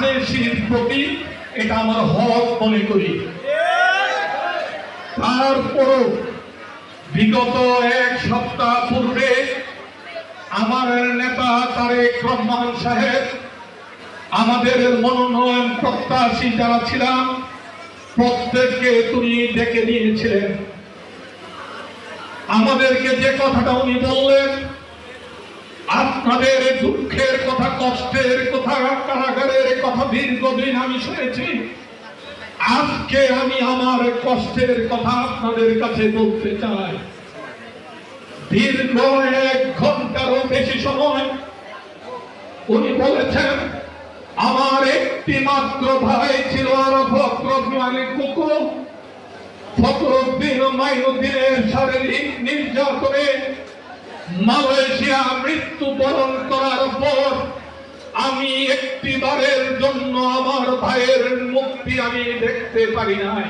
ধানের শীত প্রতি এটা আমার হক মনে করি। তারপরও বিগত এক সপ্তাহ পূর্বে আমার নেতা তারেক রহমান সাহেব আমাদের মনোনয়ন প্রত্যাশী যারা ছিলাম, প্রত্যেককে তিনি ডেকে নিয়েছিলেন। আমাদেরকে যে কথাটা উনি বললেন আপনাদের দুঃখের কথা, কষ্টের কথা, কারাগারের কথা দীর্ঘদিন আমি শুনেছি। আজকে আমি আমার কষ্টের কথা আপনাদের কাছে বলতে চাই। দীর্ঘ এক ঘন্টারও বেশি সময় উনি বলেছেন, আমার একটি মাত্র ভাই ছিল আর ভদ্রমানে কুকুর। ফখরুদ্দিন মাইনুদ্দিনের শারীরিক নির্যাতনে মালয়েশিয়া মৃত্যুবরণ করার পর আমি একটি বারের জন্য আমার ভাইয়ের মুক্তি আমি দেখতে পারি নাই।